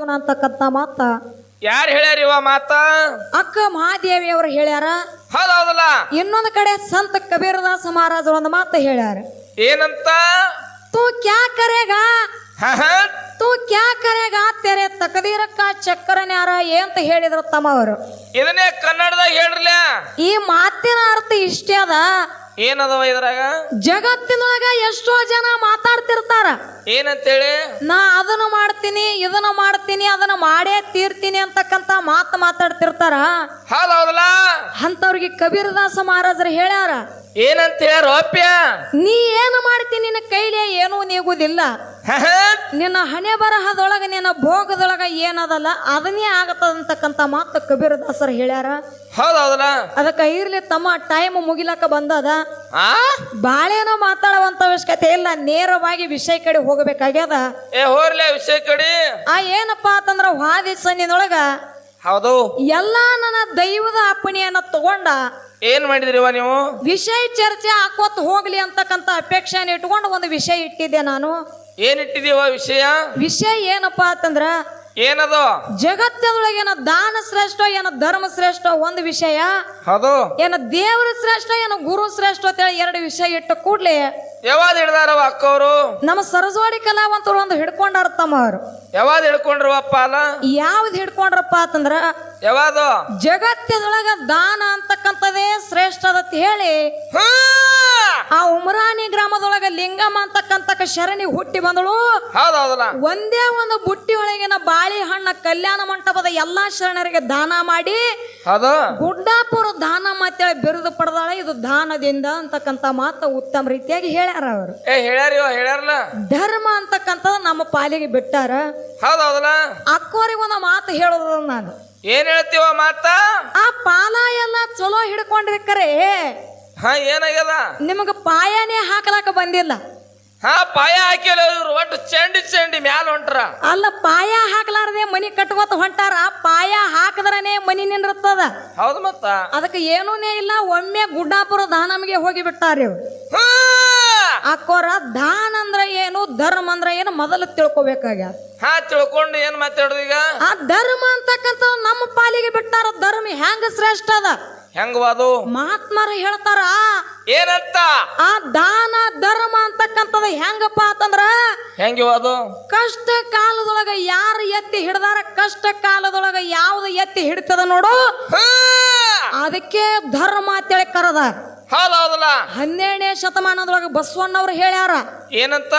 ಅಂತಕ್ಕಂಥ ಮಾತ. ಯಾರು ಹೇಳ್ಯಾರ ಇವ ಮಾತ? ಅಕ್ಕ ಮಹಾದೇವಿ ಅವರು ಹೇಳ್ಯಾರ. ಹೌದಲ್ಲ. ಇನ್ನೊಂದು ಕಡೆ ಸಂತ ಕಬೀರದಾಸ ಮಹಾರಾಜರು ಒಂದು ಮಾತು ಹೇಳ್ಯಾರ. ಏನಂತ? ತೂ ಕ್ಯಾ ಕರೆಗಾ? ಹ, ಹ. ತೂ ಕ್ಯಾ ಕರೆಗಾ? ತೆರೆ ತಕದೀರಕ್ಕ ಚಕ್ರನ್ಯಾರ ಅಂತ ಹೇಳಿದ್ರು ತಮ್ಮ ಅವರು. ಇದನ್ನೇ ಕನ್ನಡದಾಗ ಹೇಳ್ರಲ್ಲ ಈ ಮಾತಿನ ಅರ್ಥ ಇಷ್ಟೇ ಅದ. ಏನದವ ಇದ್ರಾಗ? ಜಗತ್ತಿನೊಳಗ ಎಷ್ಟೋ ಜನ ಮಾತಾಡ್ತಿರ್ತಾರ. ಏನಂತೇಳಿ? ನಾ ಅದನ್ನು ಮಾಡ್ತೀನಿ ಇದನ್ನ ಮಾಡ್ತೀನಿ ಅದನ್ನ ಮಾಡೇ ತೀರ್ತೀನಿ ಅಂತಕ್ಕಂತ ಮಾತು ಮಾತಾಡ್ತಿರ್ತಾರ. ಹೌದಲ್ಲ? ಅಂಥವ್ರಿಗೆ ಕಬೀರದಾಸ ಮಹಾರಾಜರು ಹೇಳ್ಯಾರ. ಏನಂತ ಹೇಳ್ಯಾರ ನೀ ಏನೂ ನೀಗುದಿಲ್ಲ ಹ, ಹ. ನಿನ್ನ ಹಣೆ ಬರಹದೊಳಗೆ ನಿನ್ನ ಭೋಗದೊಳಗ ಏನದಲ್ಲ ಅದನ್ನೇ ಆಗತ್ತದಂತಕ್ಕಂಥ ಮಾತು ಕಬೀರದಾಸರು ಹೇಳ್ಯಾರ. ಹೌದೌದಲ್ಲ ಅದಕ್ಕೆ ಇರ್ಲಿ ತಮ್ಮ ಟೈಮ್ ಮುಗಿಲಕ್ಕ ಬಂದದ. ಬಾಳೇನೋ ಮಾತಾಡುವಂತ ಅವಶ್ಯಕತೆ ಇಲ್ಲ ನೇರವಾಗಿ ವಿಷಯ ಕಡೆ ಹೋಗಬೇಕಾಗ್ಯದ. ಏ ಹೋರ್ಲೆ ವಿಷಯ ಕಡೆ. ಆ ಏನಪ್ಪಾ ಅಂತಂದ್ರ ವಾದಿ ಸನ್ನಿನೊಳಗ ಹೌದು. ಎಲ್ಲಾ ನನ್ನ ದೈವದ ಅಪ್ಪಣೆಯನ್ನ ತಗೊಂಡ ಏನ್ ಮಾಡಿದ್ರಿವ ನೀವು? ವಿಷಯ ಚರ್ಚೆ ಹಾಕೋತ್ ಹೋಗ್ಲಿ ಅಂತಕ್ಕಂತ ಅಪೇಕ್ಷೆಯನ್ನು ಇಟ್ಕೊಂಡು ಒಂದು ವಿಷಯ ಇಟ್ಟಿದ್ದೆ ನಾನು. ಏನ್ ಇಟ್ಟಿದೀವ ವಿಷಯ? ವಿಷಯ ಏನಪ್ಪಾ ಅಂತಂದ್ರ ಏನದು? ಜಗತ್ತದೊಳಗೇನ ದಾನ ಶ್ರೇಷ್ಠ ಏನ ಧರ್ಮ ಶ್ರೇಷ್ಠ ಒಂದು ವಿಷಯ? ಹೌದು. ಏನ ದೇವರ ಶ್ರೇಷ್ಠ ಏನ ಗುರು ಶ್ರೇಷ್ಠ ಅಂತ ಹೇಳಿ ಎರಡು ವಿಷಯ ಇಟ್ಟು ಕೂಡ್ಲೆ ಯಾವಾಗ ಹಿಡ್ದಾರವ ಅಕ್ಕವರು? ನಮ್ಮ ಸರಸ್ವಾಡಿ ಕಲಾವಂತರು ಒಂದು ಹಿಡ್ಕೊಂಡಾರ ತಮ್ಮ ಅವರು ಯಾವಾಗ ಹಿಡ್ಕೊಂಡ್ರವಪ್ಪ ಅಲ್ಲ? ಯಾವ್ದು ಹಿಡ್ಕೊಂಡ್ರಪ್ಪ ಅಂತಂದ್ರ ಯಾವಾದು? ಜಗತ್ತದೊಳಗ ದಾನ ಅಂತಕ್ಕಂಥದೇ ಶ್ರೇಷ್ಠ ಅದ ಹೇಳಿ ಹಾ! ಉಮರಾಣಿ ಅಂತಕ್ಕಂತ ಶರಣಿ ಹುಟ್ಟಿ ಬಂದಳು. ಹೌದೌದಲ್ಲ ಒಂದೇ ಒಂದು ಬುಟ್ಟಿ ಒಳಗಿನ ಬಾಳಿ ಹಣ್ಣ ಕಲ್ಯಾಣ ಮಂಟಪದ ಎಲ್ಲಾ ಶರಣರಿಗೆ ದಾನ ಮಾಡಿ ಗುಡ್ಡಾಪುರ ದಾನ ಮಾತೇಳಿ ಬಿರುದು ಪಡೆದಾಳೆ. ಇದು ದಾನದಿಂದ ಅಂತಕ್ಕಂತ ಮಾತು ಉತ್ತಮ ರೀತಿಯಾಗಿ ಹೇಳ್ಯಾರ ಅವರು. ಹೇಳ್ಯಾರಲ್ಲ ಧರ್ಮ ಅಂತಕ್ಕಂತ ನಮ್ಮ ಪಾಲಿಗೆ ಬಿಟ್ಟಾರ. ಹೌದೌದಲ್ಲ ಅಕ್ಕೋರಿಗೆ ಒಂದು ಮಾತು ಹೇಳೋದ್ರ ನಾನು. ಏನ್ ಹೇಳ್ತೀವ ಮಾತ? ಆ ಪಾಲ ಎಲ್ಲ ಚಲೋ ಹಿಡ್ಕೊಂಡಿರ್ಕರೆ ಹ ಏನಾಗ್ಯದ? ನಿಮಗ ಪಾಯನೇ ಹಾಕಲಾಕ ಬಂದಿಲ್ಲ. ಹಾ ಪಾಯ ಹಾಕಿಲ್ಲ ಇವ್ರು. ಒಟ್ಟು ಚಂಡಿ ಚಂಡಿ ಮ್ಯಾಲ ಹೊಂಟ್ರ. ಅಲ್ಲ ಪಾಯ ಹಾಕ್ಲಾರ್ದೆ ಮನಿ ಕಟ್ಕೋತ ಹೊಂಟಾರ ಪಾಯ ಹಾಕದ್ರನೇ ಮನಿ ನಿಂದಿರ್ತದ. ಹೌದು ಮತ್ತ. ಅದಕ್ಕೆ ಏನೂನೇ ಇಲ್ಲ ಒಮ್ಮೆ ಗುಡ್ಡಾಪುರ ದಾನಮ್ಗೆ ಹೋಗಿ ಬಿಟ್ಟಾರ ಇವ್ರು! ಅಕ್ಕೋರ ದಾನ ಅಂದ್ರ ಏನು ಧರ್ಮ ಅಂದ್ರ ಏನು ಮೊದಲು ತಿಳ್ಕೊಬೇಕಾಗ ಹಾ ತಿಳ್ಕೊಂಡು ಏನ್ ಮಾತಾಡೋದು ಈಗ? ಆ ಧರ್ಮ ಅಂತಕ್ಕಂಥ ನಮ್ಮ ಪಾಲಿಗೆ ಬಿಟ್ಟಾರ ಧರ್ಮ ಹೆಂಗ ಶ್ರೇಷ್ಠ ಅದ? ಹೆಂಗವಾದು ಮಹಾತ್ಮರು ಹೇಳ್ತಾರ ಏನಂತ? ಆ ದಾನ ಧರ್ಮ ಅಂತಕ್ಕಂಥದ್ದು ಹೆಂಗಪ್ಪ ಅಂತಂದ್ರ ಹೆಂಗಿವಾದು ಕಷ್ಟ ಕಾಲದೊಳಗ ಯಾರು ಎತ್ತಿ ಹಿಡ್ದಾರ ಕಷ್ಟ ಕಾಲದೊಳಗ ಯಾವ್ದು ಎತ್ತಿ ಹಿಡಿತದ ನೋಡು! ಅದಕ್ಕೆ ಧರ್ಮ ಅಂತೇಳಿ ಕರದ. ಹೌದೌದಲ್ಲ ಹನ್ನೆರಡನೇ ಶತಮಾನದೊಳಗ ಬಸವಣ್ಣವ್ರು ಹೇಳ್ಯಾರ ಏನಂತ?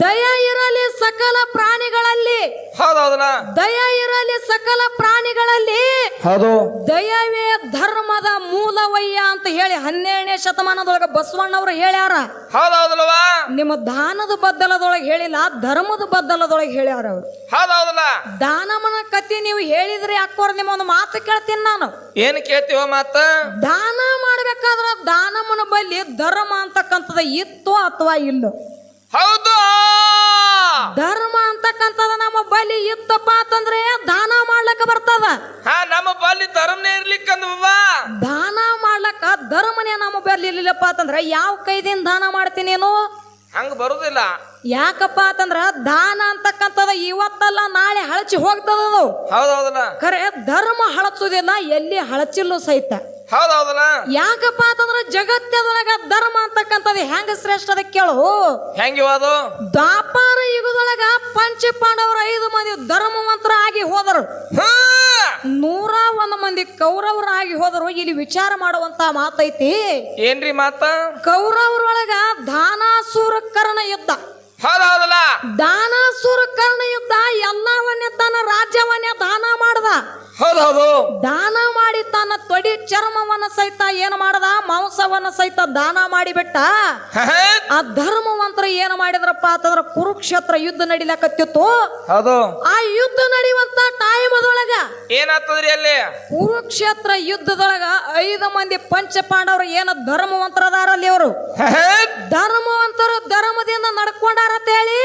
ದಯ ಇರಲಿ ಸಕಲ ಪ್ರಾಣಿಗಳಲ್ಲಿ. ಹೌದೌದಲ್ಲ ದಯ ಇರಲಿ ಸಕಲ ಪ್ರಾಣಿಗಳಲ್ಲಿ. ಹೌದು. ದಯವೇ ಧರ್ಮದ ಮೂಲವಯ್ಯ ಅಂತ ಹೇಳಿ ಹನ್ನೆರಡನೇ ಶತಮಾನದೊಳಗ ಬಸವಣ್ಣವ್ರು ಹೇಳ್ಯಾರ. ಹೌದೌದಲ್ವಾ ನಿಮ್ಮ ದಾನದ ಬದ್ದಲದೊಳಗೆ ಹೇಳಿಲ್ಲ ಧರ್ಮದ ಬದ್ದಲದೊಳಗೆ ಹೇಳ್ಯಾರ ಅವರು. ಹೌದೌದಲ್ಲ ದಾನಮನ ಕತಿ ನೀವು ಹೇಳಿದ್ರೆ ಅಕ್ಕೋರ್ ನಿಮ್ಮ ಒಂದು ಮಾತು ಕೇಳ್ತೀನಿ ನಾನು. ಏನ್ ಕೇಳ್ತೀವ ಮಾತ? ದಾನ ಮಾಡ್ಬೇಕಾದ್ರ ದಾನಮ್ಮನ ಬಲ್ಲಿ ಧರ್ಮ ಅಂತಕ್ಕಂಥದ್ದು ಇತ್ತು ಅಥವಾ ಇಲ್ಲ? ಹೌದು! ಧರ್ಮ ಅಂತಕ್ಕಂಥದ್ದು ನಮ್ಮ ಬಲಿ ಇತ್ತಪ್ಪ ಅಂತಂದ್ರೆ ದಾನ ಮಾಡ್ಲಕ್ಕ ಬರ್ತದ? ಹಾ ನಮ್ಮ ಬಲಿ ಧರ್ಮನೇ ಇರ್ಲಿಕ್ಕಂದ್ವ ದಾನ ಮಾಡ್ಲಕ್ಕ ಧರ್ಮನೇ ನಮ್ಮ ಬಲಿ ಇರ್ಲಿಲ್ಲಪ್ಪ ಅಂತಂದ್ರೆ ಯಾವ ಕೈದಿಂದ ದಾನ ಮಾಡ್ತೀನಿ ನೀನು? ಹಂಗ ಬರುದಿಲ್ಲ. ಯಾಕಪ್ಪ ಅಂತಂದ್ರ ದಾನ ಅಂತಕ್ಕಂಥದ್ದು ಇವತ್ತಲ್ಲ ನಾಳೆ ಹಳಚಿ ಹೋಗ್ತದದು ಹೌದೌದಲ್ಲ. ಖರೆ ಧರ್ಮ ಹಳಚುದಿಲ್ಲ ಎಲ್ಲಿ ಹಳಚಿಲ್ಲೂ ಸಹಿತ. ಹೌದೌದಲ್ಲ. ಯಾಕಪ್ಪ ಅಂತಂದ್ರ ಜಗತ್ತದೊಳಗ ಧರ್ಮ ಅಂತಕ್ಕಂಥದ್ದು ಹೆಂಗ ಶ್ರೇಷ್ಠ ಅದ ಕೇಳು. ಹೆಂಗಿವಾದು ದಾಪಾರ ಯುಗದೊಳಗ ಪಂಚ ಪಾಂಡವರು ಐದು ಮಂದಿ ಧರ್ಮವಂತರ ಆಗಿ ಹೋದರು. ಹಾ! ನೂರ ಒಂದು ಮಂದಿ ಕೌರವರಾಗಿ ಹೋದರು. ಇಲ್ಲಿ ವಿಚಾರ ಮಾಡುವಂತ ಮಾತೈತಿ. ಏನ್ರಿ ಮಾತ? ಕೌರವರೊಳಗ ದಾನಾಸುರ ಕರ್ಣ ಯುದ್ಧ. ಹೌದೌದಲ್ಲ? ದಾನಾಸುರ ಕರ್ಣ ಯುದ್ಧ ಎಲ್ಲವನ್ನೇ ತನ್ನ ರಾಜ್ಯವನ್ನೇ ದಾನ ಮಾಡ್ದ. ಹೌದೌದು. ದಾನ ಮಾಡಿ ತನ್ನ ತೊಡಿ ಚರ್ಮವನ್ನ ಸಹಿತ ಏನು ಮಾಡದ? ಮಾಂಸವನ್ನ ಸಹಿತ ದಾನ ಮಾಡಿಬಿಟ್ಟ? ಆ ಧರ್ಮವಂತರ ಏನು ಮಾಡಿದ್ರಪ್ಪ ಅಂತಂದ್ರ ಕುರುಕ್ಷೇತ್ರ ಯುದ್ಧ ನಡಿಲಕತ್ತಿತ್ತು. ಹೌದು. ಆ ಯುದ್ಧ ನಡೆಯುವಂತ ಟೈಮ್ ಅದೊಳಗ ಏನಾಗ್ತದ್ರಿ ಅಲ್ಲಿ? ಕುರುಕ್ಷೇತ್ರ ಯುದ್ಧದೊಳಗ ಐದು ಮಂದಿ ಪಂಚ ಪಾಂಡವರು ಏನು ಧರ್ಮವಂತರದಾರಲ್ಲಿ ಅವರು? ಹಾ? ಧರ್ಮವಂತರು ಧರ್ಮದಿಂದ ನಡ್ಕೊಂಡಾರ ಅಂತ ಹೇಳಿ?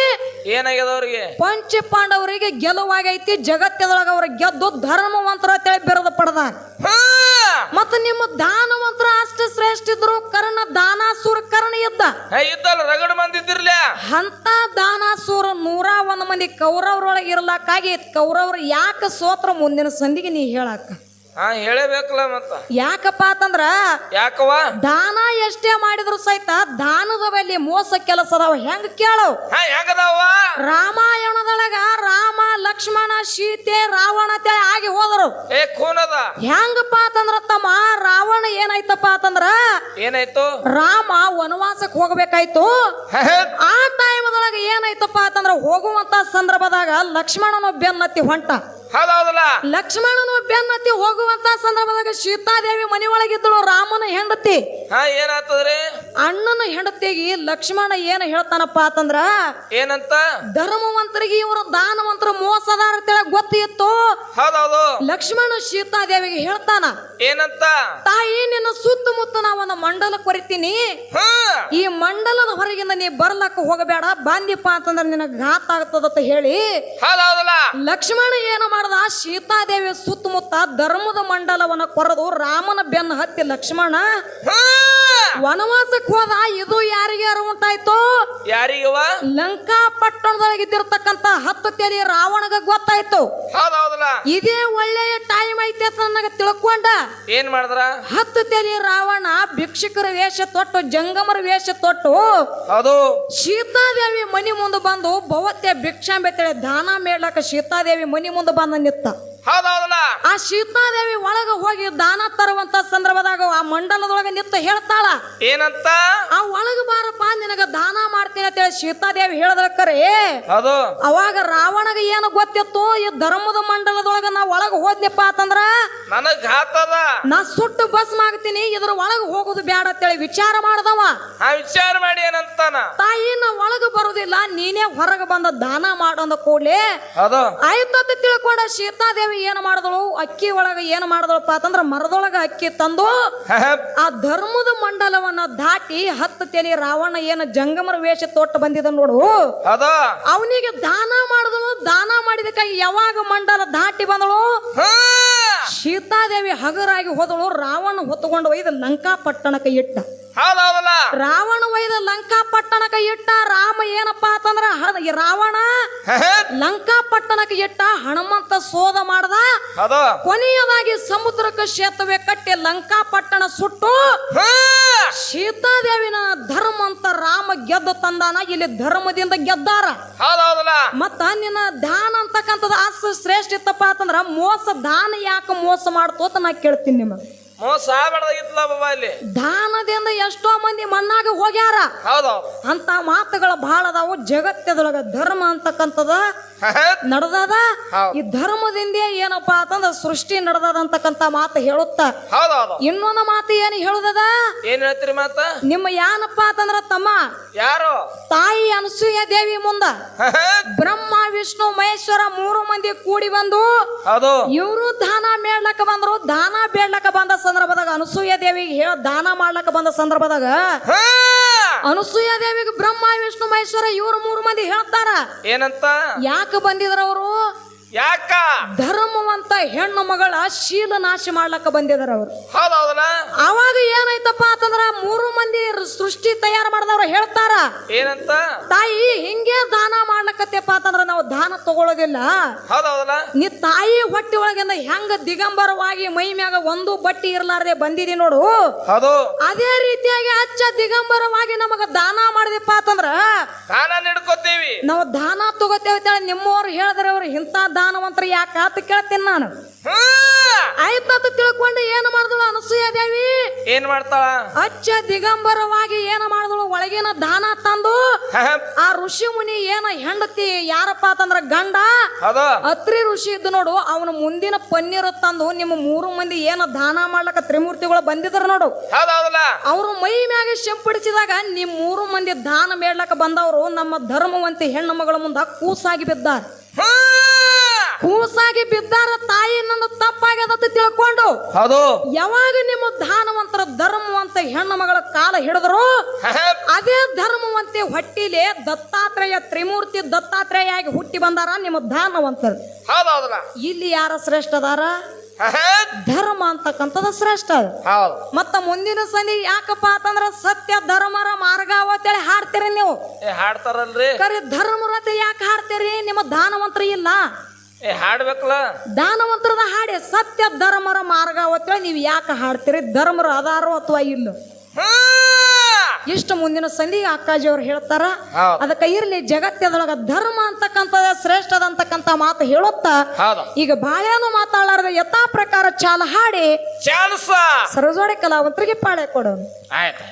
ಏನಾಗ್ಯದ ಅವ್ರಿಗೆ? ಪಂಚ ಪಾಂಡವರಿಗೆ ಗೆಲುವಾಗೈತಿ ಜಗತ್ತದೊಳಗ ಅವ್ರ ಗೆದ್ದು ಧರ್ಮವಂತರ ಅಂತೇಳಿ ಬಿರದ ಪಡೆದ! ಮತ್ತ ನಿಮ್ಮ ದಾನ ಅಷ್ಟು ಶ್ರೇಷ್ಠ ಇದ್ರು ಕರ್ಣ ದಾನಾಸುರ ಕರ್ಣ ಇದ್ದ. ಇದ್ದಲ್ಲ ರಗಡ ಮಂದಿ ಇದ್ದಿರ್ಲ. ಅಂತ ದಾನಾಸುರ ನೂರ ಒಂದ್ ಮಂದಿ ಕೌರವ್ರೊಳಗೆ ಇರ್ಲಾಕಾಗಿ ಕೌರವ್ರು ಯಾಕೆ ಸೋತ್ರ ಮುಂದಿನ ಸಂಧಿಗೆ ನೀ ಹೇಳಾಕ? ಹೇಳಬೇಕಲ್ಲ ಮತ್ತ. ಯಾಕಪ್ಪ ಅಂತಂದ್ರ ಯಾಕವ ದಾನ ಎಷ್ಟೇ ಮಾಡಿದ್ರು ಸಹಿತ ದಾನದ ಮೇಲೆ ಮೋಸ ಕೆಲಸ ಅದಾವ ಹೆಂಗ್ ಕೇಳವ್? ರಾಮ ಸೀತೆ ರಾವಣ ಅಂತೇಳಿ ಆಗಿ ಹೋದರು. ಏ ಖೂನದ. ಹೆಂಗಪ್ಪ ಅಂತಂದ್ರ ತಮ್ಮ ರಾವಣ ಏನಾಯ್ತಪ್ಪ ಅಂತಂದ್ರ ಏನಾಯ್ತು? ರಾಮ ವನವಾಸಕ್ಕೆ ಹೋಗ್ಬೇಕಾಯ್ತು. ಆ ಟೈಮದೊಳಗ ಏನಾಯ್ತಪ್ಪ ಅಂತಂದ್ರ ಹೋಗುವಂತ ಸಂದರ್ಭದಾಗ ಲಕ್ಷ್ಮಣನ ಬೆನ್ನತ್ತಿ ಹೊಂಟ. ಹೌದೌದಲ್ಲ? ಲಕ್ಷ್ಮಣನು ಬೆನ್ನತ್ತಿ ಹೋಗುವಂತ ಸಂದರ್ಭದಾಗ ಸೀತಾದೇವಿ ಮನೆ ಒಳಗಿದ್ದಳು ರಾಮನ ಹೆಂಡತಿ. ಹಾ ಏನಾಗ್ತದ್ರಿ? ಅಣ್ಣನ ಹೆಂಡತಿಗೆ ಲಕ್ಷ್ಮಣ ಏನ್ ಹೇಳ್ತಾನಪ್ಪ ಅಂತಂದ್ರ ಏನಂತ? ಧರ್ಮವಂತರಿಗೆ ಇವರು ದಾನವಂತರ ಮೋಸದಾರ ಅಂತೇಳಿ ಗೊತ್ತಿತ್ತು. ಹೌದೌದು. ಲಕ್ಷ್ಮಣ ಸೀತಾದೇವಿಗೆ ಹೇಳ್ತಾನ ಏನಂತ? ತಾಯಿ ನಿನ್ನ ಸುತ್ತಮುತ್ತ ನಾವನ್ನ ಒಂದು ಮಂಡಲ ಕೊರಿತೀನಿ. ಹಾ ಈ ಮಂಡಲದ ಹೊರಗಿಂದ ನೀ ಬರ್ಲಕ್ಕ ಹೋಗಬೇಡ ಬಾಂದಿಪ್ಪ ಅಂತಂದ್ರೆ ನಿನಗೆ ಘಾತ ಆಗ್ತದತ್ತ ಹೇಳಿ. ಲಕ್ಷ್ಮಣ ಏನು ಮಾಡ್ದ? ಸೀತಾದೇವಿ ಸುತ್ತಮುತ್ತ ಧರ್ಮದ ಮಂಡಲವನ್ನ ಕೊರದು ರಾಮನ ಬೆನ್ನ ಹತ್ತಿ ಲಕ್ಷ್ಮಣ. ವನವಾಸಕ್ಕೆ ಹೋದ ಇದು ಯಾರಿಗೆ ಅರಿವುಂಟಾಯ್ತು ಯಾರಿಗವ ಲಂಕಾ ಪಟ್ಟಣದೊಳಗಿದ್ದಿರ್ತಕ್ಕಂತ ಹತ್ತು ತೆಲಿ ರಾವಣಗ ಗೊತ್ತಾಯ್ತು. ಇದೇ ಒಳ್ಳೆಯ ಟೈಮ್ ಐತೆ ಅಂತ ನನಗೆ ತಿಳ್ಕೊಂಡ. ಏನ್ ಮಾಡಿದ್ರ? ಹತ್ತು ತೆಲಿ ರಾವಣ ಭಿಕ್ಷಕರ ವೇಷ ತೊಟ್ಟು ಜಂಗಮರ ವೇಷ ತೊಟ್ಟು ಅದು ಸೀತಾದೇವಿ ಮನಿ ಮುಂದೆ ಬಂದು ಭವತ್ಯ ಭಿಕ್ಷಾಂಬೆತ್ತಳೆ ದಾನ ಮೇಡಕ ಸೀತಾದೇವಿ ಮನಿ ಮುಂದೆ ಬಂದ ನಿತ್ತ. ಹೌದೌದಲ್ಲ ಆ ಶೀತಾದೇವಿ ಒಳಗ ಹೋಗಿ ದಾನ ತರುವಂತ ಸಂದರ್ಭದಾಗ ಆ ಮಂಡಲದೊಳಗೆ ನಿಂತು ಹೇಳ್ತಾಳ. ಏನಂತ? ಆ ಒಳಗ ಬಾರಪ್ಪ ನಿನಗ ದಾನ ಮಾಡ್ತೀನಿ ಅಂತೇಳಿ ಸೀತಾದೇವಿ ಹೇಳದಕ್ಕರೆ ಹೌದು. ಅವಾಗ ರಾವಣಗ ಏನು ಗೊತ್ತಿತ್ತು? ಈ ಧರ್ಮದ ಮಂಡಲದೊಳಗ ನಾ ಒಳಗ ಹೋದ್ನಪ್ಪ ಅಂತಂದ್ರ ನನಗ್ ಘಾತದ ನಾ ಸುಟ್ಟು ಬಸ್ ಮಾಡ್ತೀನಿ ಇದ್ರ ಒಳಗ ಹೋಗುದು ಬ್ಯಾಡ ಅಂತೇಳಿ ವಿಚಾರ ಮಾಡ್ದವ. ಆ ವಿಚಾರ ಮಾಡಿ ಏನಂತಾನ? ತಾಯಿ ನಾ ಒಳಗ ಬರುದಿಲ್ಲ ನೀನೇ ಹೊರಗೆ ಬಂದ ದಾನ ಮಾಡಂದ ಕೂಡಲೇ ಆಯ್ತಂತ ತಿಳ್ಕೊಂಡ ಸೀತಾದೇವಿ ಏನು ಮಾಡಿದಳು? ಅಕ್ಕಿ ಒಳಗೆ ಏನು ಮಾಡಿದಳಪ್ಪ ಅಂತಂದ್ರ ಮರದೊಳಗ ಅಕ್ಕಿ ತಂದು. ಆ ಧರ್ಮದ ಮಂಡಲವನ್ನ ದಾಟಿ ಹತ್ತು ತೆಲಿ ರಾವಣ ಏನು ಜಂಗಮರ ವೇಷ ತೊಟ್ಟು ಬಂದಿದ ನೋಡು. ಅವನಿಗೆ ದಾನ ಮಾಡಿದಳು ದಾನ ಮಾಡಿದಕ್ಕಾಗಿ ಯಾವಾಗ ಮಂಡಲ ದಾಟಿ ಬಂದಳು? ಸೀತಾದೇವಿ ಹಗರಾಗಿ ಹೋದಳು ರಾವಣ ಹೊತ್ತುಕೊಂಡು ಒಯ್ದು ಲಂಕಾ ಪಟ್ಟಣಕ್ಕೆ ಇಟ್ಟ. ಹೌದೌದಲ್ಲ? ರಾವಣ ವೈದ ಲಂಕಾ ಪಟ್ಟಣಕ್ಕೆ ಇಟ್ಟ ರಾಮ ಏನಪ್ಪ ಅಂತಂದ್ರ ರಾವಣ. ಲಂಕಾ ಪಟ್ಟಣಕ್ಕೆ ಇಟ್ಟ ಹನುಮಂತ ಸೋದ ಮಾಡ್ದ. ಕೊನೆಯದಾಗಿ ಸಮುದ್ರಕ್ಕೆ ಸೇತುವೆ ಕಟ್ಟಿ ಲಂಕಾ ಪಟ್ಟಣ ಸುಟ್ಟು ಸೀತಾದೇವಿನ ಧರ್ಮ ಅಂತ ರಾಮ ಗೆದ್ದ ತಂದಾನ ಇಲ್ಲಿ ಧರ್ಮದಿಂದ ಗೆದ್ದಾರ. ಮತ್ತ ನಿನ್ನ ದಾನ ಅಂತಕ್ಕಂಥದ್ದು ಆಸ ಶ್ರೇಷ್ಠ ಇತ್ತಪ್ಪ ಅಂತಂದ್ರ ಮೋಸ ದಾನ ಯಾಕೆ ಮೋಸ ಮಾಡ್ತು ಅಂತ ನಾ ಕೇಳ್ತೀನಿ ನಿಮಗೆ. ಮೋಸ ಬಾಬಾ ಇಲ್ಲಿ ದಾನದಿಂದ ಎಷ್ಟೋ ಮಂದಿ ಮಣ್ಣಾಗ ಹೋಗ್ಯಾರ. ಹೌದೌದು ಅಂತ ಮಾತುಗಳು ಬಹಳ ಅದಾವು. ಜಗತ್ತದೊಳಗ ಧರ್ಮ ಅಂತಕ್ಕಂಥದ. ನಡೆದದ. ಈ ಧರ್ಮದಿಂದ ಏನಪ್ಪಾ ಅಂತಂದ್ರೆ ಸೃಷ್ಟಿ ನಡ್ದದ ಅಂತಕ್ಕಂತ ಮಾತು ಹೇಳುತ್ತ. ಇನ್ನೊಂದು ಮಾತು ಏನು ಹೇಳುದದ? ಏನ್ ಹೇಳ್ತೀರಿ ಮಾತ? ನಿಮ್ಮ ಏನಪ್ಪಾ ಅಂತಂದ್ರ ತಮ್ಮ. ಯಾರು? ತಾಯಿ ಅನಸೂಯ ದೇವಿ ಮುಂದ. ಬ್ರಹ್ಮ ವಿಷ್ಣು ಮಹೇಶ್ವರ ಮೂರು ಮಂದಿ ಕೂಡಿ ಬಂದು ಇವರು ದಾನ ಮೇಡ್ಲಕ್ಕ ಬಂದ್ರು. ದಾನ ಬೇಡ್ಲಕ್ಕ ಬಂದ ಸಂದರ್ಭದಾಗ ಅನಸೂಯ ದೇವಿಗೆ ಹೇಳ ದಾನ ಮಾಡ್ಲಕ್ಕ ಬಂದ ಸಂದರ್ಭದಾಗ ಅನಸೂಯ ದೇವಿಗೆ ಬ್ರಹ್ಮ ವಿಷ್ಣು ಮಹೇಶ್ವರ ಇವ್ರು ಮೂರು ಮಂದಿ ಹೇಳ್ತಾರ. ಏನಂತ? ಯಾಕೆ ಬಂದಿದ್ರ ಅವರು ಯಾಕ? ಧರ್ಮವಂತ ಹೆಣ್ಣು ಮಗಳ ಶೀಲ ನಾಶ ಮಾಡ್ಲಕ್ಕ ಬಂದಿದಾರ ಅವ್ರು. ಹೌದೌದಲ್ಲ ಅವಾಗ ಏನಾಯ್ತಪ್ಪ ಅಂತಂದ್ರ ಮೂರು ಮಂದಿ ಸೃಷ್ಟಿ ತಯಾರು ಮಾಡಿದವ್ರು ಹೇಳ್ತಾರ. ಏನಂತ? ತಾಯಿ ಹಿಂಗೆ ದಾನ ಮಾಡ್ಲಕತ್ತೆಪ್ಪ ಅಂತಂದ್ರ ನಾವು ದಾನ ತಗೊಳ್ಳೋದಿಲ್ಲ ಹೌದೌದಲ್ಲ ನೀ ತಾಯಿ ಹೊಟ್ಟಿ ಒಳಗಿಂದ ಹೆಂಗ ದಿಗಂಬರವಾಗಿ ಮೈ ಮ್ಯಾಗ ಒಂದು ಬಟ್ಟಿ ಇರ್ಲಾರ್ದೆ ಬಂದಿದಿ ನೋಡು. ಹೌದು. ಅದೇ ರೀತಿಯಾಗಿ ಅಚ್ಚ ದಿಗಂಬರವಾಗಿ ನಮಗ ದಾನ ಮಾಡಿದಪ್ಪ ಅಂತಂದ್ರ ದಾನ ನಿಡ್ಕೋತೀವಿ. ನಾವು ದಾನ ತಗೋತೇವೆ ನಿಮ್ಮವ್ರು ಹೇಳಿದ್ರೆ ಅವ್ರು ಇಂಥ ದಾನವಂತರ ಯಾಕ ಅಂತ ಕೇಳ್ತೀನಿ ನಾನು? ಆಯ್ತಂತ ತಿಳ್ಕೊಂಡು ಏನು ಮಾಡಿದಳು ಅನಸೂಯ ದೇವಿ? ಏನ್ ಮಾಡ್ತಾಳ? ಅಚ್ಚ ದಿಗಂಬರವಾಗಿ ಏನು ಮಾಡಿದಳು? ಒಳಗಿನ ದಾನ ತಂದು. ಆ ಋಷಿ ಮುನಿ ಏನ ಹೆಂಡತಿ ಯಾರಪ್ಪ ಅಂತಂದ್ರ ಗಂಡ? ಅತ್ರಿ ಋಷಿ ಇದ್ದು ನೋಡು ಅವನ ಮುಂದಿನ ಪನ್ನೀರು ತಂದು ನಿಮ್ಮ ಮೂರು ಮಂದಿ ಏನು ದಾನ ಮಾಡ್ಲಕ್ಕ ತ್ರಿಮೂರ್ತಿಗಳು ಬಂದಿದ್ರ ನೋಡು. ಅವರು ಮೈ ಮ್ಯಾಗೆ ಶಂಪಡಿಸಿದಾಗ ನಿಮ್ ಮೂರು ಮಂದಿ ದಾನ ಬೇಡ್ಲಕ್ಕ ಬಂದವರು ನಮ್ಮ ಧರ್ಮವಂತಿ ಹೆಣ್ಣು ಮಗಳ ಮುಂದ ಕೂಸಾಗಿ ಬಿದ್ದಾರ. ಕೂಸಾಗಿ ಬಿದ್ದಾರ ತಾಯಿ ನನ್ನ ತಪ್ಪಾಗ್ಯದ ಅಂತ ತಿಳ್ಕೊಂಡು ಹೌದು. ಯಾವಾಗ ನಿಮ್ಮ ದಾನವಂತರ ಧರ್ಮವಂತ ಹೆಣ್ಣು ಮಗಳ ಕಾಲ ಹಿಡಿದ್ರು. ಅದೇ ಧರ್ಮವಂತೆ ಹೊಟ್ಟಿಲೆ ದತ್ತಾತ್ರೇಯ ತ್ರಿಮೂರ್ತಿ ದತ್ತಾತ್ರೇಯ ಆಗಿ ಹುಟ್ಟಿ ಬಂದಾರ ನಿಮ್ಮ ದಾನವಂತರು ಇಲ್ಲಿ ಯಾರ ಶ್ರೇಷ್ಠ ಅದಾರ? ಧರ್ಮ ಅಂತಕ್ಕಂಥದ್ದು ಶ್ರೇಷ್ಠ. ಮತ್ತ ಮುಂದಿನ ಸನಿ ಯಾಕಪ್ಪ ಅಂತಂದ್ರ ಸತ್ಯ ಧರ್ಮರ ಮಾರ್ಗ ಅವತ್ತೇಳಿ ಹಾಡ್ತೀರಿ ನೀವು. ಹಾಡ್ತಾರಲ್ರಿ. ಕರೆ ಧರ್ಮರತೆ ಯಾಕೆ ಹಾಡ್ತೀರಿ? ನಿಮ್ಮ ದಾನವಂತ್ರ ಇಲ್ಲ. ಏ ಹಾಡ್ಬೇಕಲ್ಲ? ದಾನವಂತರದ ಹಾಡಿ ಸತ್ಯ ಧರ್ಮರ ಮಾರ್ಗ. ಅವತ್ತೇಳಿ ನೀವು ಯಾಕೆ ಹಾಡ್ತೀರಿ? ಧರ್ಮರ ಅದಾರೋ ಅಥವಾ ಇಲ್ಲ? ಇಷ್ಟು ಮುಂದಿನ ಸಂಧಿ ಅಕ್ಕಾಜಿಯವ್ರು ಹೇಳ್ತಾರ ಹೌದು. ಅದಕ್ಕೆ ಇರ್ಲಿ ಜಗತ್ತದೊಳಗ ಧರ್ಮ ಅಂತಕ್ಕಂಥದ ಶ್ರೇಷ್ಠದ ಅಂತಕ್ಕಂಥ ಮಾತು ಹೇಳುತ್ತಾ ಈಗ ಬಾಳೆನು ಮಾತಾಡಲಾರದ ಯಥಾ ಪ್ರಕಾರ ಚಾಲ ಹಾಡಿ ಸರಜೋಡೆ ಕಲಾವಂತರಿಗೆ ಪಾಳೆ ಕೊಡೋನು. ಆಯ್ತು.